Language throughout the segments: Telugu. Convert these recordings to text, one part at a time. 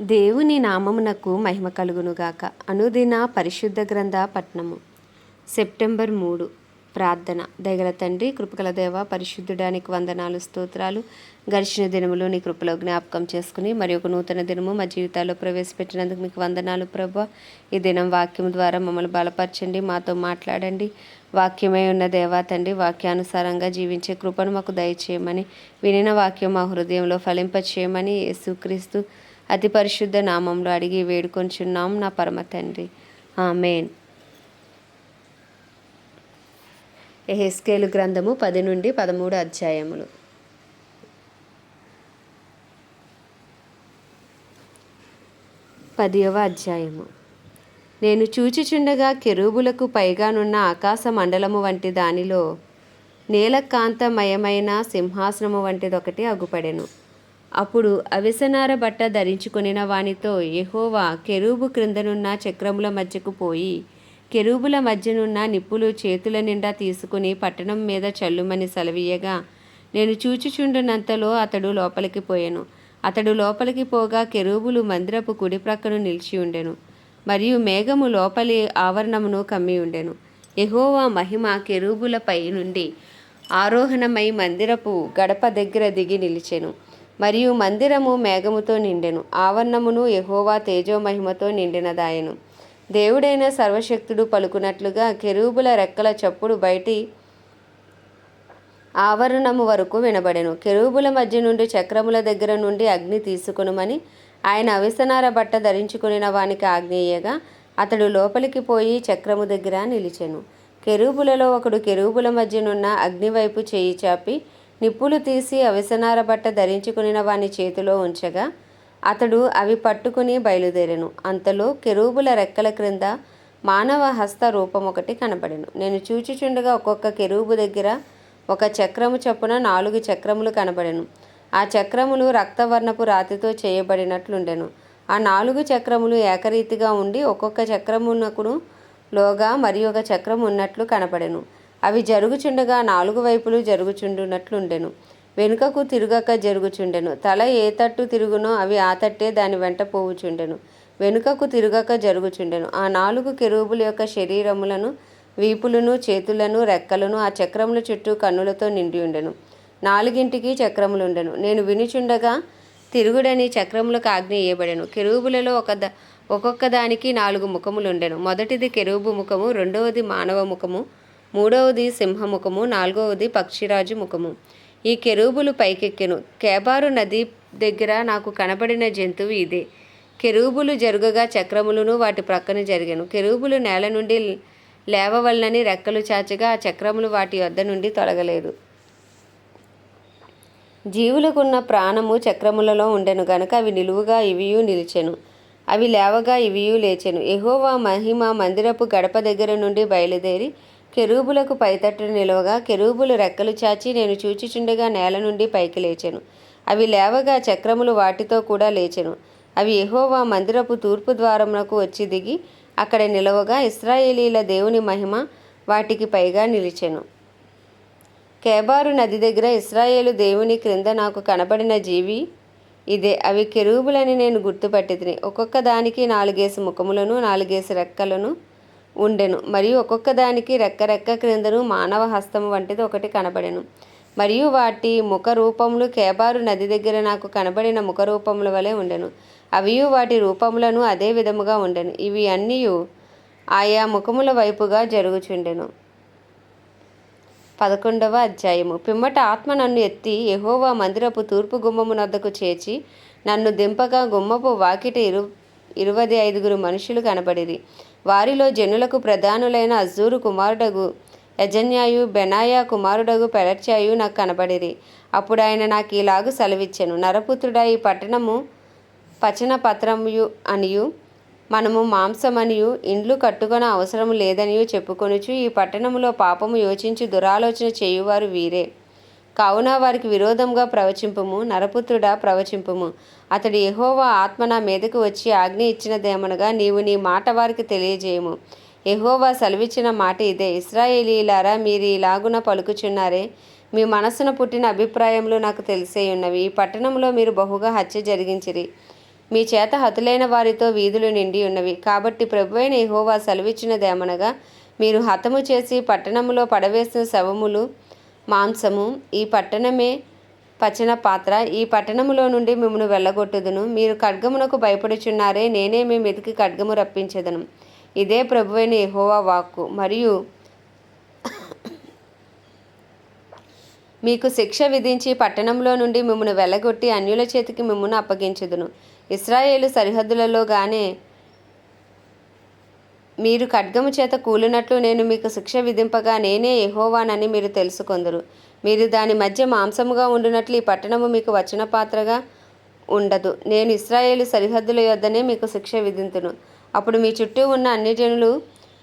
దేవుని నామమునకు మహిమ కలుగునుగాక. అనుదిన పరిశుద్ధ గ్రంథ పట్నము. సెప్టెంబర్ మూడు. ప్రార్థన. దయగల తండ్రి కృపకల దేవ పరిశుద్ధుడానికి వందనాలు స్తోత్రాలు. గడిచిన దినములు నీ కృపలో జ్ఞాపకం చేసుకుని మరి ఒక నూతన దినము మా జీవితాల్లో ప్రవేశపెట్టినందుకు మీకు వందనాలు ప్రభు. ఈ దినం వాక్యం ద్వారా మమ్మల్ని బలపరచండి మాతో మాట్లాడండి. వాక్యమై ఉన్న దేవా తండ్రి వాక్యానుసారంగా జీవించే కృపను మాకు దయచేయమని వినిన వాక్యం మా హృదయంలో ఫలింపచేయమని యేసుక్రీస్తు అతి పరిశుద్ధ నామంలో అడిగి వేడుకొంచున్నాం నా పరమ తండ్రి. ఆమెన్. ఎహెస్కేలు గ్రంథము పది నుండి పదమూడు అధ్యాయములు. పదియవ అధ్యాయము. నేను చూచిచుండగా కెరూబులకు పైగానున్న ఆకాశ మండలము వంటి దానిలో నేలకాంతమయమైన సింహాసనము వంటిదొకటి అగుపడెను. అప్పుడు అవిసనార బట్ట ధరించుకొనిన వానితో యహోవా కెరూబు క్రిందనున్న చక్రముల మధ్యకు పోయి కెరూబుల మధ్యనున్న నిప్పులు చేతుల నిండా తీసుకుని పట్టణం మీద చల్లుమని సెలవీయగా నేను చూచుచుండునంతలో అతడు లోపలికి పోయెను. అతడు లోపలికి పోగా కెరూబులు మందిరపు కుడి ప్రక్కను నిలిచి ఉండెను. మరియు మేఘము లోపలి ఆవరణమును కమ్మి ఉండెను. ఎహోవా మహిమ కెరూబులపై నుండి ఆరోహణమై మందిరపు గడప దగ్గర దిగి నిలిచెను. మరియు మందిరము మేఘముతో నిండెను. ఆవరణమును యహోవా తేజోమహిమతో నిండినదాయను. దేవుడైన సర్వశక్తుడు పలుకున్నట్లుగా కెరూబుల రెక్కల చప్పుడు బయటి ఆవరణము వరకు వినబడెను. కెరూబుల మధ్య నుండి చక్రముల దగ్గర నుండి అగ్ని తీసుకొనుమని ఆయన అవిసనార బట్ట ధరించుకుని వానికి ఆజ్ఞేయగా అతడు లోపలికి పోయి చక్రము దగ్గర నిలిచెను. కెరూబులలో ఒకడు కెరూబుల మధ్యనున్న అగ్ని వైపు చేయి చాపి నిప్పులు తీసి అవిసనార బట్ట ధరించుకునిన వాని చేతిలో ఉంచగా అతడు అవి పట్టుకుని బయలుదేరెను. అంతలో కెరూబుల రెక్కల క్రింద మానవ హస్త రూపం ఒకటి కనబడెను. నేను చూచుచుండగా ఒక్కొక్క కెరూబు దగ్గర ఒక చక్రము చొప్పున నాలుగు చక్రములు కనబడెను. ఆ చక్రములు రక్తవర్ణపు రాతితో చేయబడినట్లుండెను. ఆ నాలుగు చక్రములు ఏకరీతిగా ఉండి ఒక్కొక్క చక్రమునకును లోగా మరి ఒక చక్రం ఉన్నట్లు కనపడెను అవి జరుగుచుండగా నాలుగు వైపులు జరుగుచుండునట్లుండెను. వెనుకకు తిరుగక జరుగుచుండెను. తల ఏ తట్టు తిరుగునో అవి ఆ తట్టే దాని వెంట పోవుచుండెను. వెనుకకు తిరుగక జరుగుచుండెను. ఆ నాలుగు కెరూబుల యొక్క శరీరములను వీపులను చేతులను రెక్కలను ఆ చక్రముల చుట్టూ కన్నులతో నిండి ఉండెను నాలుగింటికి చక్రములుండెను. నేను వినుచుండగా తిరుగుడని చక్రములకు ఆజ్ఞ ఇయ్యబడెను. కెరూబులలో ఒక ద ఒక్కొక్క దానికి నాలుగు ముఖములుండెను. మొదటిది కెరూబు ముఖము రెండవది మానవ ముఖము మూడవది సింహముఖము నాలుగవది పక్షిరాజు ముఖము. ఈ కెరూబులు పైకెక్కెను. కేబారు నది దగ్గర నాకు కనబడిన జంతువు ఇదే. కెరూబులు జరుగగా చక్రములను వాటి ప్రక్కన జరిగాను. కెరూబులు నేల నుండి లేవవలనని రెక్కలు చాచగా ఆ చక్రములు వాటి వద్ద నుండి తొలగలేదు. జీవులకున్న ప్రాణము చక్రములలో ఉండెను గనుక అవి నిలువుగా ఇవియు నిలిచెను. అవి లేవగా ఇవియు లేచెను. ఎహోవా మహిమ మందిరపు గడప దగ్గర నుండి బయలుదేరి కెరూబులకు పైతట్టు నిలువగా కెరూబులు రెక్కలు చాచి నేను చూచిచుండగా నేల నుండి పైకి లేచెను. అవి లేవగా చక్రములు వాటితో కూడా లేచెను. అవి ఎహోవా మందిరపు తూర్పు ద్వారమునకు వచ్చి దిగి అక్కడ నిలవగా ఇస్రాయేలీల దేవుని మహిమ వాటికి పైగా నిలిచెను. కేబారు నది దగ్గర ఇస్రాయేలు దేవుని క్రింద నాకు కనబడిన జీవి ఇదే. అవి కెరూబులని నేను గుర్తుపట్టి ఒక్కొక్క దానికి నాలుగేసి ముఖములను నాలుగేసి రెక్కలను ఉండెను. మరియు ఒక్కొక్క దానికి రెక్క రెక్క క్రిందను మానవ హస్తం వంటిది ఒకటి కనబడెను. మరియు వాటి ముఖ రూపములు కేబారు నది దగ్గర నాకు కనబడిన ముఖ రూపముల వలె ఉండెను. అవియు వాటి రూపములను అదే విధముగా ఉండెను. ఇవి అన్నీ ఆయా ముఖముల వైపుగా జరుగుచుండెను. పదకొండవ అధ్యాయము. పిమ్మట ఆత్మ నన్ను ఎత్తి ఎహోవా మందిరపు తూర్పు గుమ్మము నద్దకు చేర్చి నన్ను దింపగా గుమ్మపు వాకిట ఇరు ఇరువది ఐదుగురు మనుషులు కనబడిరి. వారిలో జనులకు ప్రధానులైన అజ్జూరు కుమారుడగు యజన్యాయు బెనాయా కుమారుడగు పెలర్చాయు నాకు కనబడిరి. అప్పుడు ఆయన నాకు ఇలాగు సెలవిచ్చెను. నరపుత్రుడా ఈ పట్టణము పచన పత్రముయు అనియు మనము మాంసమనియు ఇండ్లు కట్టుకొన అవసరం లేదనియు చెప్పుకొనుచు ఈ పట్టణములో పాపము యోచించి దురాలోచన చేయువారు వీరే. కావున వారికి విరోధంగా ప్రవచింపము నరపుత్రుడా ప్రవచింపము. అతడు ఎహోవా ఆత్మ నా మీదకు వచ్చి ఆజ్ఞ ఇచ్చినదేమనగా నీవు నీ మాట వారికి తెలియజేయము. ఎహోవా సెలవిచ్చిన మాట ఇదే. ఇస్రాయేలీలారా మీరు ఇలాగున పలుకుచున్నారే? మీ మనస్సున పుట్టిన అభిప్రాయములు నాకు తెలిసే ఉన్నవి ఈ పట్టణంలో మీరు బహుగా హత్య జరిగించిరి. మీ చేత హతులైన వారితో వీధులు నిండి ఉన్నవి. కాబట్టి ప్రభువైన ఎహోవా సెలవిచ్చినదేమనగా మీరు హతము చేసి పట్టణములో పడవేసిన శవములు మాంసము. ఈ పట్టణమే పచన పాత్ర. ఈ పట్టణములో నుండి మిమ్మను వెళ్ళగొట్టుదును. మీరు ఖడ్గమునకు భయపడుచున్నారే నేనే మీ మీదకి ఖడ్గము రప్పించదను. ఇదే ప్రభువైన ఎహోవా వాక్కు. మరియు మీకు శిక్ష విధించి పట్టణంలో నుండి మిమ్మను వెళ్ళగొట్టి అన్యుల చేతికి మిమ్మను అప్పగించుదును. ఇస్రాయేలు సరిహద్దులలో గానే మీరు ఖడ్గము చేత కూలినట్లు నేను మీకు శిక్ష విధింపగా నేనే ఎహోవానని మీరు తెలుసుకొందరు. మీరు దాని మధ్య మాంసముగా ఉండునట్లు ఈ పట్టణము మీకు వచన పాత్రగా ఉండదు. నేను ఇస్రాయేలు సరిహద్దుల యొద్దనే మీకు శిక్ష విధింతును. అప్పుడు మీ చుట్టూ ఉన్న అన్ని జనులు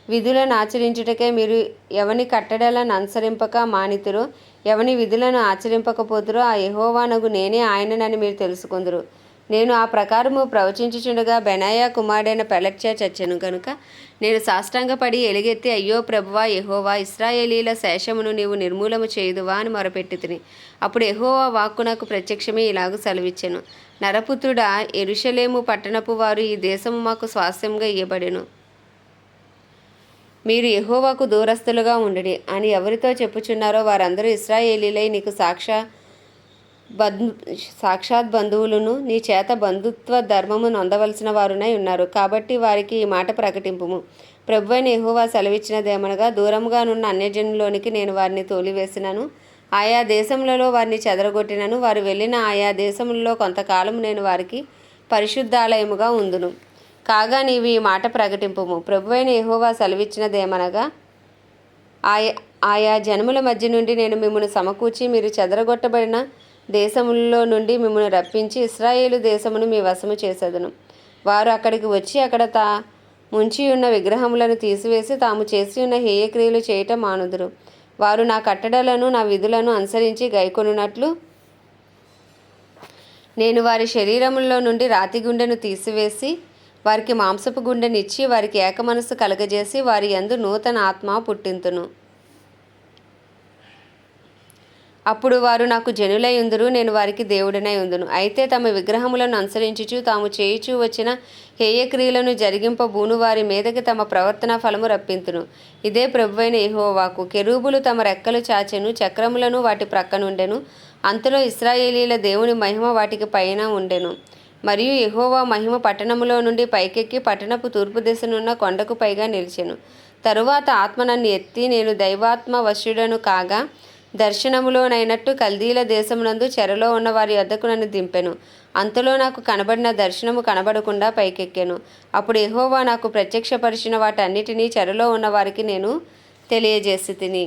విధులను ఆచరించుటకే మీరు ఎవని కట్టడలను అనుసరింపక మానితురో ఎవని విధులను ఆచరింపకపోతురో ఆ యహోవానగు నేనే ఆయననని మీరు తెలుసుకుందరు. నేను ఆ ప్రకారము ప్రవచించుచుండగా బెనాయా కుమారుడైన పెలట్చా చచ్చెను కనుక నేను సాష్టాంగపడి ఎలుగెత్తి అయ్యో ప్రభువా ఎహోవా ఇస్రాయేలీల శేషమును నీవు నిర్మూలము చేయుదువా అని మొరపెట్టి తిని. అప్పుడు ఎహోవా వాక్కు నాకు ప్రత్యక్షమే ఇలాగ సెలవిచ్చెను. నరపుత్రుడా ఎరుషలేము పట్టణపు వారు ఈ దేశము మాకు స్వాస్థ్యంగా ఇయ్యబడెను. మీరు ఎహోవాకు దూరస్తులుగా ఉండడి అని ఎవరితో చెప్పుచున్నారో వారందరూ ఇస్రాయేలీలై నీకు సాక్షా బంధు సాక్షాత్ బంధువులను నీ చేత బంధుత్వ ధర్మము నొందవలసిన వారునై ఉన్నారు. కాబట్టి వారికి ఈ మాట ప్రకటింపుము. ప్రభువైన ఎహోవా సెలవిచ్చినదేమనగా దూరంగానున్న అన్యజనులోనికి నేను వారిని తోలివేసినాను. ఆయా దేశములలో వారిని చెదరగొట్టినను. వారు వెళ్ళిన ఆయా దేశములలో కొంతకాలం నేను వారికి పరిశుద్ధాలయముగా ఉందును. కాగా నీవి ఈ మాట ప్రకటింపుము. ప్రభువైన్ ఎహోవా సెలవిచ్చినదేమనగా ఆయా ఆయా జనముల మధ్య నుండి నేను మిమ్మల్ని సమకూర్చి మీరు చెదరగొట్టబడిన దేశములలో నుండి మిమ్మల్ని రప్పించి ఇస్రాయేలు దేశమును మీ వశము చేసేదను. వారు అక్కడికి వచ్చి అక్కడ తా ముంచి ఉన్న విగ్రహములను తీసివేసి తాము చేసి ఉన్న హేయక్రియలు చేయటం మానుదురు. వారు నా కట్టడలను నా విధులను అనుసరించి గైకొనున్నట్లు నేను వారి శరీరములో నుండి రాతి గుండెను తీసివేసి వారికి మాంసపు గుండెనిచ్చి వారికి ఏక మనస్సు కలగజేసి వారి యందు నూతన ఆత్మ పుట్టింతును. అప్పుడు వారు నాకు జనులై ఉందురు నేను వారికి దేవుడనై ఉందును. అయితే తమ విగ్రహములను అనుసరించుచు తాము చేయుచూ వచ్చిన హేయక్రియలను జరిగింపబూను వారి మీదకి తమ ప్రవర్తన ఫలము రప్పింతును. ఇదే ప్రభువైన ఇహోవాకు కెరూబులు తమ రెక్కలు చాచెను చక్రములను వాటి ప్రక్కనుండెను. అంతలో ఇస్రాయేలీల దేవుని మహిమ వాటికి పైన ఉండెను. మరియు ఎహోవా మహిమ పట్టణములో నుండి పైకెక్కి పట్టణపు తూర్పు దిశనున్న కొండకు పైగా నిలిచెను. తరువాత ఆత్మ నన్ను ఎత్తి నేను దైవాత్మ వశ్యుడను కాగా దర్శనములోనైనట్టు కల్దీల దేశమునందు చెరలో ఉన్న వారి వద్దకు నన్ను దింపెను. అంతలో నాకు కనబడిన దర్శనము కనబడకుండా పైకెక్కాను. అప్పుడు ఎహోవా నాకు ప్రత్యక్షపరిచిన వాటన్నిటినీ చెరలో ఉన్న వారికి నేను తెలియజేసి తిని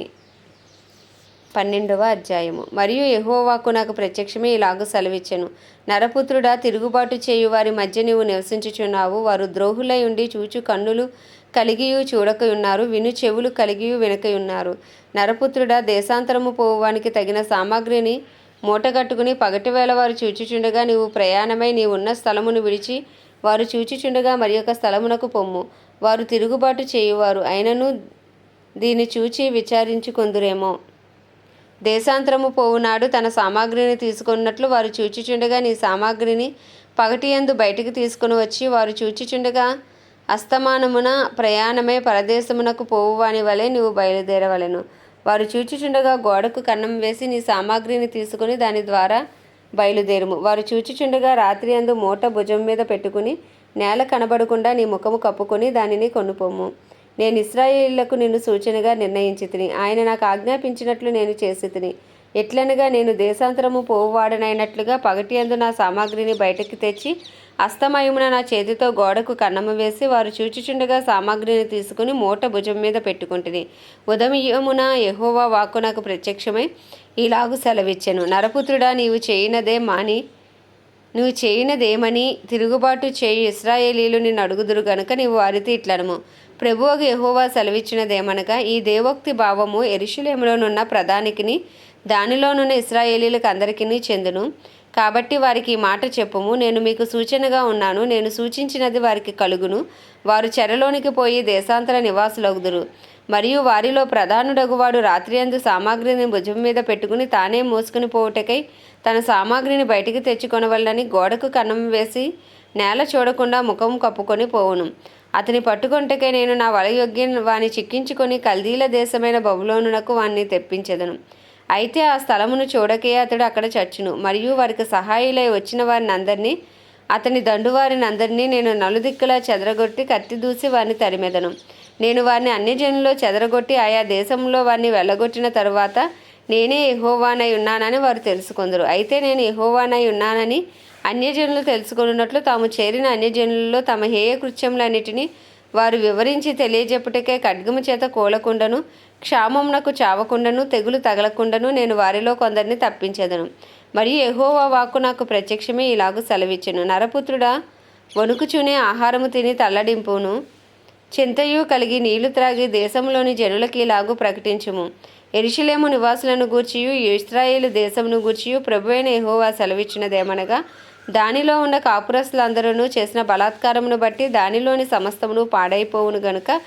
పన్నెండవ అధ్యాయము. మరియు యహోవాకు నాకు ప్రత్యక్షమే ఇలాగ సెలవిచ్చెను. నరపుత్రుడా తిరుగుబాటు చేయు వారి మధ్య నీవు నివసించుచున్నావు. వారు ద్రోహులై ఉండి చూచు కన్నులు కలిగియు చూడకయున్నారు విను చెవులు కలిగియు వినకయున్నారు నరపుత్రుడా దేశాంతరము పోవానికి తగిన సామాగ్రిని మూటగట్టుకుని పగటివేళ వారు చూచుచుండగా నీవు ప్రయాణమై నీ ఉన్న స్థలమును విడిచి వారు చూచుచుండగా మరి యొక్క స్థలమునకు పొమ్ము. వారు తిరుగుబాటు చేయువారు. అయినను దీన్ని చూచి విచారించుకొందురేమో. దేశాంతరము పోవునాడు తన సామాగ్రిని తీసుకున్నట్లు వారు చూచిచుండగా నీ సామాగ్రిని పగటియందు బయటికి తీసుకుని వచ్చి వారు చూచిచుండగా అస్తమానమున ప్రయాణమే పరదేశమునకు పోవువాని వలె నీవు బయలుదేరవలెను. వారు చూచిచుండగా గోడకు కన్నం వేసి నీ సామాగ్రిని తీసుకుని దాని ద్వారా బయలుదేరుము. వారు చూచిచుండగా రాత్రి అందు మూట భుజం మీద పెట్టుకుని నేల కనబడకుండా నీ ముఖము కప్పుకొని దానిని కొనుపోము నేను ఇస్రాయేలీలకు నిన్ను సూచనగా నిర్ణయించి తిని ఆయన నాకు ఆజ్ఞాపించినట్లు నేను చేసి తిని ఎట్లనగా నేను దేశాంతరము పోవువాడనైనట్లుగా పగటి అందు నా సామాగ్రిని బయటకు తెచ్చి అస్తమయమున నా చేతితో గోడకు కన్నము వేసి వారు చూచిచుండగా సామాగ్రిని తీసుకుని మూట భుజం మీద పెట్టుకుంటుంది ఉదమయమున యహోవా వాక్కు నాకు ప్రత్యక్షమై ఇలాగు సెలవిచ్చెను. నరపుత్రుడా నీవు చేయనదే మాని నువ్వు చేయనదేమని తిరుగుబాటు చేయి. ఇస్రాయేలీలు నిన్ను అడుగుదురు గనుక నీవు వారితో ఇట్లనము ప్రభువుకు యహోవా సెలవిచ్చినదేమనగా ఈ దేవోక్తి భావము ఎరుషులేములోనున్న ప్రధానికిని దానిలోనున్న ఇస్రాయేలీలకు అందరికీ చెందును. కాబట్టి వారికి ఈ మాట చెప్పుము నేను మీకు సూచనగా ఉన్నాను నేను సూచించినది వారికి కలుగును. వారు చెరలోనికి పోయి దేశాంతర నివాసులగుదురు. మరియు వారిలో ప్రధానుడగువాడు రాత్రి అందు సామాగ్రిని భుజం మీద పెట్టుకుని తానే మోసుకుని పోవుటకై తన సామాగ్రిని బయటికి తెచ్చుకొనవల్లని గోడకు కన్నం వేసి నేల చూడకుండా ముఖం కప్పుకొని పోవును. అతని పట్టుకొంటకే నేను నా వలయొగ్గి వాని చిక్కించుకొని కల్దీల దేశమైన బబులోనునకు వాణ్ణి తెప్పించెదను. అయితే ఆ స్థలమును చూడకే అతడు అక్కడ చచ్చును. మరియు వారికి సహాయులై వచ్చిన వారిని అందరినీ అతని దండువారిని అందరినీ నేను నలుదిక్కులా చెదరగొట్టి కత్తి దూసి వారిని తరిమెదను. నేను వారిని అన్యజనుల్లో చెదరగొట్టి ఆయా దేశంలో వారిని వెళ్ళగొట్టిన తరువాత నేనే ఎహోవానై ఉన్నానని వారు తెలుసుకుందరు. అయితే నేను ఎహోవానై ఉన్నానని అన్యజనులు తెలుసుకొనున్నట్లు తాము చేరిన అన్యజనులలో తమ హేయ కృత్యములన్నిటినీ వారు వివరించి తెలియజెప్పుటకే ఖడ్గము చేత కూలకుండను క్షామమునకు చావకుండను తెగులు తగలకుండను నేను వారిలో కొందరిని తప్పించేదను. మరియు ఎహోవా వాక్కు నాకు ప్రత్యక్షమే ఇలాగూ సెలవిచ్చును. నరపుత్రుడా వణుకుచునే ఆహారము తిని తల్లడింపును. చింతయు కలిగి నీళ్ళు త్రాగి దేశంలోని జనులకి ఇలాగూ ప్రకటించుము. ఎరిశిలేము నివాసులను గూర్చియు ఇస్రాయేలు దేశమును గూర్చియు ప్రభువైన ఎహోవా సెలవిచ్చినదేమనగా దానిలో ఉన్న కాపురస్తులందరూ చేసిన బలాత్కారమును బట్టి దానిలోని సమస్తమును పాడైపోవును గనుక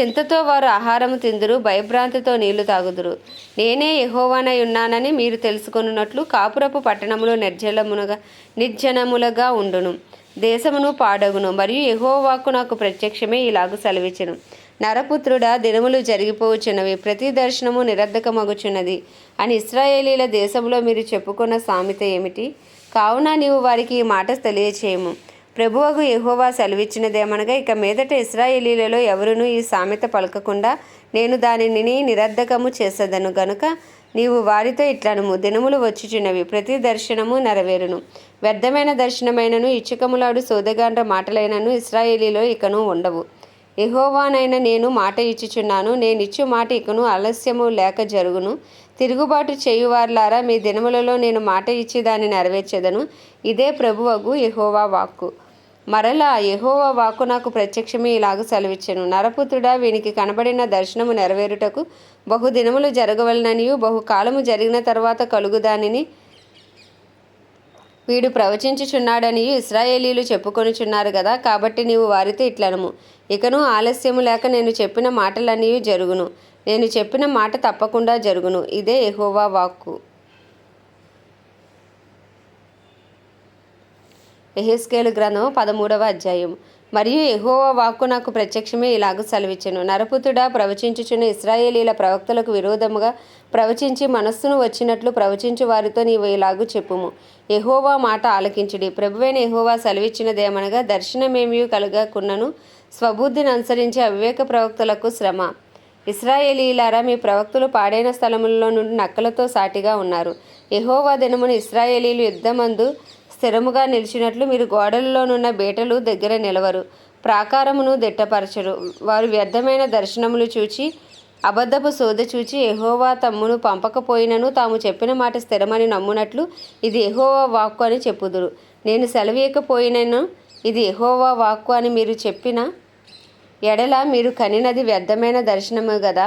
చింతతో వారు ఆహారము తిందురు భయభ్రాంతితో నీళ్ళు తాగుదురు. నేనే యహోవానై ఉన్నానని మీరు తెలుసుకున్నట్లు కాపురపు పట్టణములు నిర్జలమునగా నిర్జనములుగా ఉండును. దేశమును పాడగును. మరియు యహోవాకు నాకు ప్రత్యక్షమే ఇలాగు సెలవిచ్చును. నరపుత్రుడా దినములు జరిగిపోవచ్చున్నవి ప్రతి దర్శనము నిరర్ధకమగుచున్నది. అని ఇస్రాయేలీల దేశంలో మీరు చెప్పుకున్న సామెత ఏమిటి? కావున నీవు వారికి ఈ మాట తెలియచేయము. ప్రభువుకు యహోవా సెలవిచ్చినదేమనగా ఇక మీదట ఇస్రాయేలీలలో ఎవరునూ ఈ సామెత పలకకుండా నేను దానిని నిరర్ధకము చేసేదను గనుక నీవు వారితో ఇట్లనుము దినములు వచ్చుచున్నవి ప్రతి దర్శనము నెరవేరును. వ్యర్థమైన దర్శనమైనను ఇచ్చుకములాడు సోదగాండ్ర మాటలైనను ఇస్రాయేలీలో ఇకను ఉండవు. ఎహోవానైన నేను మాట ఇచ్చుచున్నాను నేనిచ్చు మాట ఇకను ఆలస్యము లేక జరుగును. తిరుగుబాటు చేయువార్లారా మీ దినములలో నేను మాట ఇచ్చి దాన్ని నెరవేర్చెదను. ఇదే ప్రభువగు యహోవా వాక్కు. మరలా యహోవా వాక్కు నాకు ప్రత్యక్షమే ఇలాగ సెలవిచ్చెను. నరపుత్రుడా వీనికి కనబడిన దర్శనము నెరవేరుటకు బహుదినములు జరగవలననియు బహుకాలము జరిగిన తర్వాత కలుగుదానిని వీడు ప్రవచించుచున్నాడని ఇస్రాయేలీలు చెప్పుకొనుచున్నారు కదా కాబట్టి నీవు వారితో ఇట్లనము. ఇకను ఆలస్యము లేక నేను చెప్పిన మాటలన్నీ జరుగును. నేను చెప్పిన మాట తప్పకుండా జరుగును. ఇదే ఎహోవా వాక్కు. ఎహెస్కేలు గ్రంథం పదమూడవ అధ్యాయం. మరియు ఎహోవా వాక్కు నాకు ప్రత్యక్షమే ఇలాగ సెలవిచ్చెను. నరపుతుడా ప్రవచించుచున్న ఇస్రాయేలీల ప్రవక్తలకు విరోధముగా ప్రవచించి మనస్సును వచ్చినట్లు ప్రవచించు వారితో నీవు ఇలాగూ చెప్పుము. ఎహోవా మాట ఆలకించుడి. ప్రభువైన ఎహోవా సెలవిచ్చినదేమనగా దర్శనమేమియూ కలగకున్నను స్వబుద్ధిని అనుసరించి అవివేక ప్రవక్తలకు శ్రమ. ఇస్రాయేలీలారా మీ ప్రవక్తలు పాడైన స్థలములలో నుండి నక్కలతో సాటిగా ఉన్నారు. ఎహోవా దినమును ఇస్రాయేలీలు యుద్ధమందు స్థిరముగా నిలిచినట్లు మీరు గోడలలోనున్న బేటలు దగ్గర నిలవరు. ప్రాకారమును దిట్టపరచరు. వారు వ్యర్థమైన దర్శనములు చూచి అబద్ధపు సోద చూచి ఎహోవా తమ్మును పంపకపోయినను తాము చెప్పిన మాట స్థిరమని నమ్మునట్లు ఇది ఎహోవా వాక్కు అని చెప్పుదురు. నేను సెలవీయకపోయినను ఇది ఎహోవా వాక్కు అని మీరు చెప్పిన ఎడల మీరు కనినది వ్యర్థమైన దర్శనము గదా?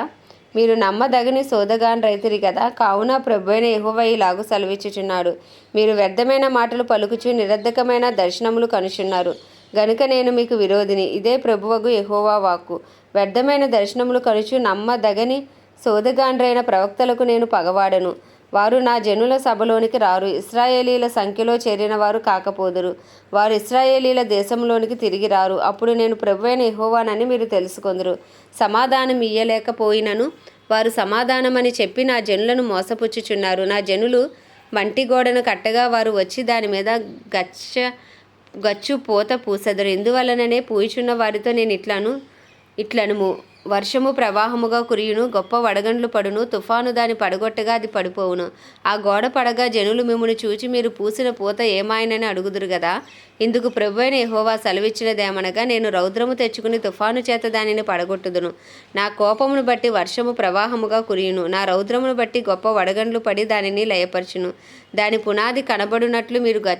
మీరు నమ్మదగని సోదగాన్ రైతురి కదా కావున ప్రభువైన యెహోవా ఇలాగు సెలవిచ్చుచున్నాడు. మీరు వ్యర్థమైన మాటలు పలుకుచు నిరర్ధకమైన దర్శనములు కనుచున్నారు. గనుక నేను మీకు విరోధిని. ఇదే ప్రభువగు ఎహోవా వాక్కు. వ్యర్థమైన దర్శనములు కనుచు నమ్మదగని సోదగాండ్రైన ప్రవక్తలకు నేను పగవాడను. వారు నా జనుల సభలోనికి రారు. ఇస్రాయేలీల సంఖ్యలో చేరిన వారు కాకపోదురు. వారు ఇస్రాయేలీల దేశంలోనికి తిరిగి రారు. అప్పుడు నేను ప్రభువైన యెహోవానని మీరు తెలుసుకుందరు. సమాధానం ఇయ్యలేకపోయినను వారు సమాధానమని చెప్పి నా జనులను మోసపుచ్చుచున్నారు. నా జనులు మంటి గోడను కట్టగా వారు వచ్చి దాని మీద గచ్చ గచ్చు పూత పూసెదరు. ఇందువలననే పూయిచున్న వారితో నేను ఇట్లను ఇట్లనుము. వర్షము ప్రవాహముగా కురియును గొప్ప వడగండ్లు పడును తుఫాను దాని పడగొట్టగా అది పడిపోవును. ఆ గోడ పడగా జనులు మిమ్మల్ని చూచి మీరు పూసిన పూత ఏమాయనని అడుగుదురు కదా ఇందుకు ప్రభువైన ఎహోవా సెలవిచ్చినదేమనగా నేను రౌద్రము తెచ్చుకుని తుఫాను చేత దానిని పడగొట్టుదును. నా కోపమును బట్టి వర్షము ప్రవాహముగా కురియును. నా రౌద్రమును బట్టి గొప్ప వడగండ్లు పడి దానిని లయపరచును. దాని పునాది కనబడునట్లు మీరు గ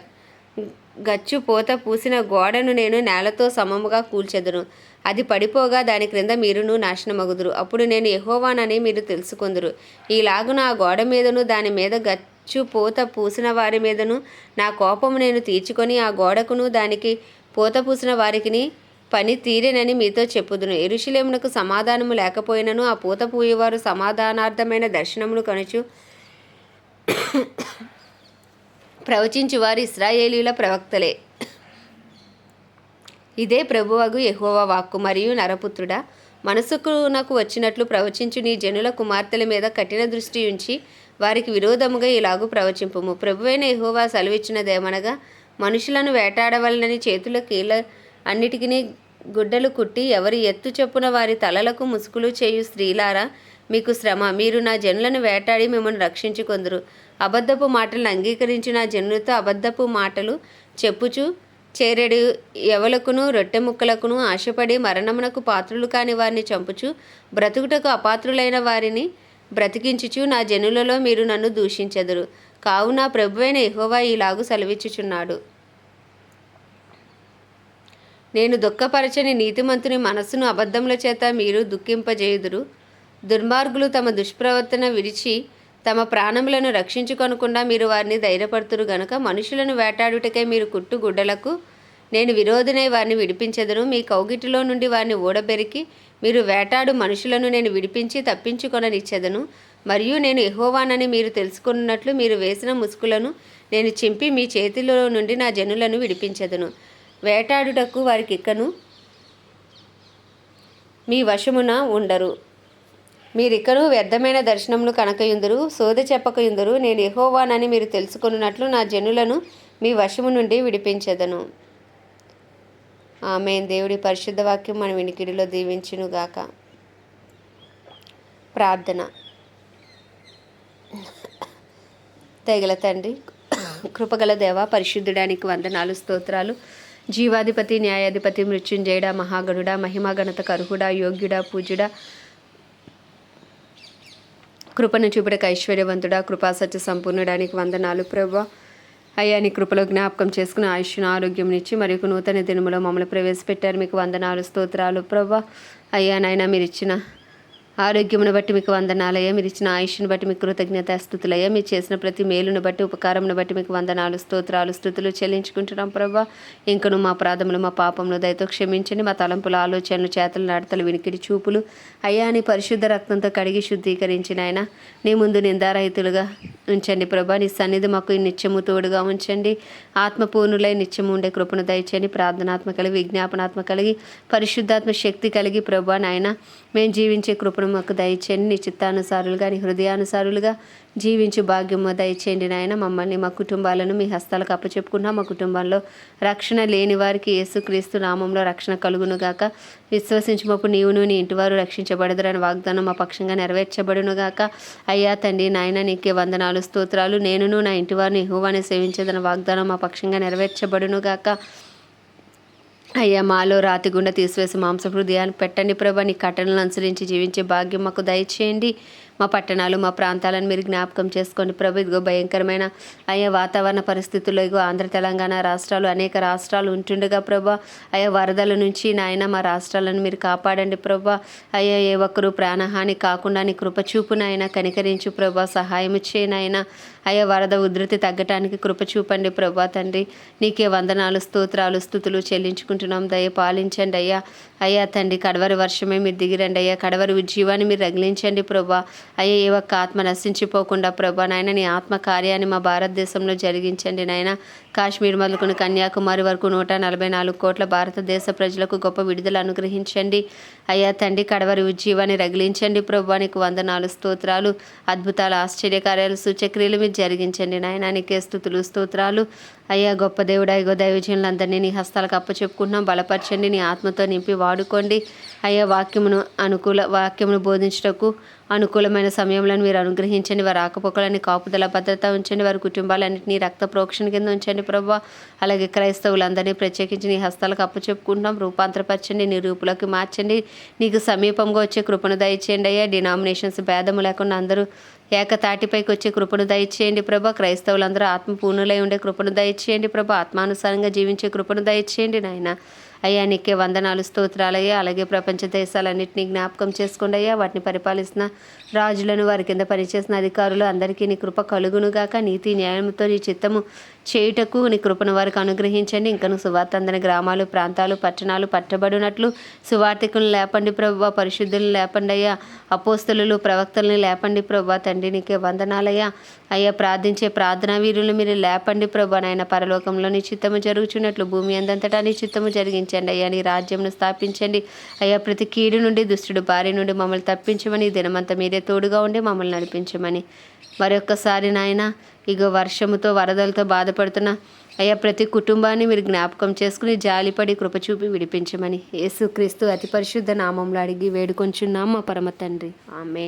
గచ్చు పూత పూసిన గోడను నేను నేలతో సమముగా కూల్చెదను. అది పడిపోగా దాని క్రింద మీరును నాశనమగుదురు. అప్పుడు నేను యెహోవానని మీరు తెలుసుకుందరు. ఈలాగున ఆ గోడ మీదను దాని మీద గచ్చు పూత పూసిన వారి మీదను నా కోపము నేను తీర్చుకొని ఆ గోడకును దానికి పూత పూసిన వారికిని పని తీరేనని మీతో చెప్పుదును. ఎరుషులేమునకు సమాధానము లేకపోయినను ఆ పూత పూయేవారు సమాధానార్థమైన దర్శనమును కనుచు ప్రవచించువారు ఇస్రాయేలీల ప్రవక్తలే. ఇదే ప్రభువగు యహోవ వాక్కు మరియు నరపుత్రుడా. మనసుకు నాకు వచ్చినట్లు ప్రవచించు నీ జనుల కుమార్తెల మీద కఠిన దృష్టి ఉంచి వారికి విరోధముగా ఇలాగు ప్రవచింపము. ప్రభువైన యహోవా సెలవిచ్చినదేమనగా మనుషులను వేటాడవలనని చేతుల కీళ్ళ అన్నిటికీ గుడ్డలు కుట్టి ఎవరి ఎత్తు చొప్పున వారి తలలకు ముసుగులు చేయు స్త్రీలారా మీకు శ్రమ. మీరు నా జనులను వేటాడి మిమ్మల్ని రక్షించుకొందురు. అబద్ధపు మాటలను అంగీకరించి నా జనులతో అబద్ధపు మాటలు చెప్పుచు చేరెడు ఎవలకును రొట్టె ముక్కలకును ఆశపడి మరణమునకు పాత్రులు కాని వారిని చంపుచు బ్రతుకుటకు అపాత్రులైన వారిని బ్రతికించుచు నా జనులలో మీరు నన్ను దూషించెదరు. కావున ప్రభువైన ఎహోవా ఈలాగు సెలవిచ్చుచున్నాడు. నేను దుఃఖపరచని నీతిమంతుని మనస్సును అబద్ధముల చేత మీరు దుఃఖింపజేయుదురు. దుర్మార్గులు తమ దుష్ప్రవర్తన విడిచి తమ ప్రాణములను రక్షించుకొనకుండా మీరు వారిని ధైర్యపడుతురు గనుక మనుషులను వేటాడుటకై మీరు కుట్టు గుడ్డలకు నేను విరోధినై వారిని విడిపించెదను. మీ కౌగిటిలో నుండి వారిని ఊడబెరికి మీరు వేటాడు మనుషులను నేను విడిపించి తప్పించుకొననిచ్చెదను. మరియు నేను ఎహోవానని మీరు తెలుసుకున్నట్లు మీరు వేసిన ముసుగులను నేను చింపి మీ చేతిలో నుండి నా జనులను విడిపించెదను. వేటాడుటకు వారికి ఇక్కను మీ వశమున ఉండరు. మీరిక్కను వ్యర్థమైన దర్శనములు కనకయుందురు సోద చెప్పకయుందురు నేను ఎహోవానని మీరు తెలుసుకున్నట్లు నా జనులను మీ వశము నుండి విడిపించెదను. ఆమె దేవుడి పరిశుద్ధ వాక్యం మన వినికిడిలో దీవించునుగాక. ప్రార్థన. తెగల తండ్రి కృపగల దేవ పరిశుద్ధుడానికి వందనాలు స్తోత్రాలు. జీవాధిపతి న్యాయాధిపతి మృత్యుంజయుడ మహాగణుడ మహిమాగణత కరుహుడ యోగ్యుడా పూజుడా కృపను చూపుడకు ఐశ్వర్యవంతుడా కృపా సత్య సంపూర్ణడానికి వందనాలు ప్రభా. అయ్యా నీ కృపలో జ్ఞాపకం చేసుకుని ఆయుష్ను ఆరోగ్యం ఇచ్చి మరియు నూతన దినములో మమ్మల్ని ప్రవేశపెట్టారు. మీకు వందనాలు స్తోత్రాలు ప్రభా. అయ్యా నాయన మీరు ఇచ్చిన ఆరోగ్యమును బట్టి మీకు వందనాలయ్యా. మీరు ఇచ్చిన ఆయుష్ను బట్టి మీకు కృతజ్ఞత స్థుతులయ్యా మీరు చేసిన ప్రతి మేలును బట్టి ఉపకారమును బట్టి మీకు వందనాలు స్తోత్రాలు స్థుతులు చెల్లించుకుంటున్నాం ప్రభా. ఇంకను మా ప్రాధములు మా పాపములు దయతో క్షమించండి. మా తలంపుల ఆలోచనలు చేతలు నడతలు వినికిడి చూపులు. అయ్యా అని పరిశుద్ధ రక్తంతో కడిగి శుద్ధీకరించిన ఆయన నీ ముందు నిందారహితులుగా ఉంచండి ప్రభా. నీ సన్నిధి మాకు నిత్యము తోడుగా ఉంచండి. ఆత్మపూర్ణులై నిత్యము ఉండే కృపను దయచేయండి. ప్రార్థనాత్మ కలిగి విజ్ఞాపనాత్మ కలిగి పరిశుద్ధాత్మ శక్తి కలిగి ప్రభా నాయన. మేము జీవించే కృపను మాకు దయచేయండి నీ చిత్తానుసారులుగా నీ హృదయానుసారులుగా జీవించు భాగ్యము దయచేయండి నాయన. మమ్మల్ని మా కుటుంబాలను మీ హస్తాలకు అప్పచెప్పుకున్నా మా కుటుంబంలో రక్షణ లేని వారికి యేసుక్రీస్తు నామంలో రక్షణ కలుగునుగాక. విశ్వసించినప్పుడు నీవును నీ ఇంటివారు రక్షించబడదురని వాగ్దానం మా పక్షంగా నెరవేర్చబడునుగాక. అయ్యా తండ్రి నాయన నీకే వందనాలు స్తోత్రాలు. నేనును నా ఇంటివారిని యెహోవాని సేవించేదని వాగ్దానం మా పక్షంగా నెరవేర్చబడును గాక అయ్యా మాలో రాతి గుండె తీసివేసి మాంస హృదయానికి పెట్టండి ప్రభా. నీ కట్టలను అనుసరించి జీవించే భాగ్యం మాకు దయచేయండి. మా పట్టణాలు మా ప్రాంతాలను మీరు జ్ఞాపకం చేసుకోండి ప్రభు. ఇదిగో భయంకరమైన అయ్యా వాతావరణ పరిస్థితుల్లో ఇగో ఆంధ్ర తెలంగాణ రాష్ట్రాలు అనేక రాష్ట్రాలు ఉంటుండగా ప్రభా. అయ్యా వరదల నుంచి నాయన మా రాష్ట్రాలను మీరు కాపాడండి ప్రభా. అయ్యా ఏ ఒక్కరు ప్రాణహాని కాకుండా నీ కృపచూపునైనా కనికరించు ప్రభా. సహాయం చేయనైనా అయ్యా వరద ఉధృతి తగ్గటానికి కృప చూపండి ప్రభా తండ్రి. నీకే వందనాలు స్తోత్రాలు స్థుతులు చెల్లించుకుంటున్నాం దయ పాలించండి అయ్యా. అయ్యా తండ్రి కడవరి వర్షమే మీరు దిగిరండి అయ్యా. కడవరి ఉజ్జీవాన్ని మీరు రగిలించండి ప్రభా. అయ్యా ఏ ఒక్క ఆత్మ నశించిపోకుండా ప్రభా నాయన నీ ఆత్మ కార్యాన్ని మా భారతదేశంలో జరిగించండి నాయన. కాశ్మీర్ మొదలుకొని కన్యాకుమారి వరకు నూట నలభై నాలుగు కోట్ల భారతదేశ ప్రజలకు గొప్ప విడుదల అనుగ్రహించండి. అయ్యా తండ్రి కడవరి ఉజ్జీవాన్ని రగిలించండి. ప్రభువానికి వంద వందనాలు స్తోత్రాలు. అద్భుతాలు ఆశ్చర్యకార్యాలు సూచక్రియలు మీరు జరిగించండి. నాయన నీకే స్థుతులు స్తోత్రాలు. అయ్యా గొప్ప దేవుడా ఇగో దైవజనులందరినీ నీ హస్తాలకు అప్పచెప్పుకుంటున్నాం. బలపరచండి నీ ఆత్మతో నింపి వాడుకోండి. అయ్యా వాక్యమును అనుకూల వాక్యమును బోధించటకు అనుకూలమైన సమయంలో మీరు అనుగ్రహించండి. వారి ఆకపోకలని కాపుదల భద్రత ఉంచండి. వారి కుటుంబాలన్నింటినీ రక్త ప్రోక్షణ కింద ఉంచండి ప్రభు. అలాగే క్రైస్తవులందరినీ ప్రత్యేకించి నీ హస్తాలకు అప్పచెప్పుకుంటున్నాం రూపాంతరపరచండి నీ రూపులోకి మార్చండి. నీకు సమీపంగా వచ్చే కృపను దయచేయండి అయ్యా. డినామినేషన్స్ భేదము లేకుండా అందరూ ఏకతాటిపైకి వచ్చే కృపను దయచేయండి ప్రభా. క్రైస్తవులందరూ ఆత్మపూర్ణులై ఉండే కృపను దయచేయండి ప్రభా. ఆత్మానుసారంగా జీవించే కృపను దయచేయండి నాయన. అయ్యా నీకే వందనాలు స్తోత్రాలయ్యా. అలాగే ప్రపంచ దేశాలన్నింటినీ జ్ఞాపకం చేసుకోండి అయ్యా. వాటిని పరిపాలిస్తున్న రాజులను వారి కింద పనిచేసిన అధికారులు అందరికీ నీ కృప కలుగునుగాక నీతి న్యాయంతో నీ చిత్తము చేయుటకు నీ కృపను వారికి అనుగ్రహించండి. ఇంకను సువార్త అందని గ్రామాలు ప్రాంతాలు పట్టణాలు పట్టబడినట్లు సువార్థికులను లేపండి ప్రభు పరిశుద్ధులను లేపండి అయ్యా అపోస్తులు ప్రవక్తలను లేపండి ప్రభు తండ్రి నీకే వందనాలయ్యా. అయ్యా ప్రార్థించే ప్రార్థనా వీరులు మీరు లేపండి ప్రభు నాయన. పరలోకంలో నీ చిత్తము జరుగుచున్నట్లు భూమి అందంతటా నీ చిత్తము జరిగించండి అయ్యా. నీ రాజ్యంను స్థాపించండి. అయ్యా ప్రతి కీడు నుండి దుష్టుడు భార్య నుండి మమ్మల్ని తప్పించమని ఈ దినమంతా మీరే తోడుగా ఉండి మమ్మల్ని నడిపించమని. మరొక్కసారి నాయన ఇగో వర్షముతో వరదలతో బాధపడుతున్న అయ్యా ప్రతి కుటుంబాన్ని మీరు జ్ఞాపకం చేసుకుని జాలిపడి కృపచూపి విడిపించమని యేసుక్రీస్తు అతి పరిశుద్ధ నామంలో అడిగి వేడుకొంచున్నాం మా పరమ తండ్రి. ఆమె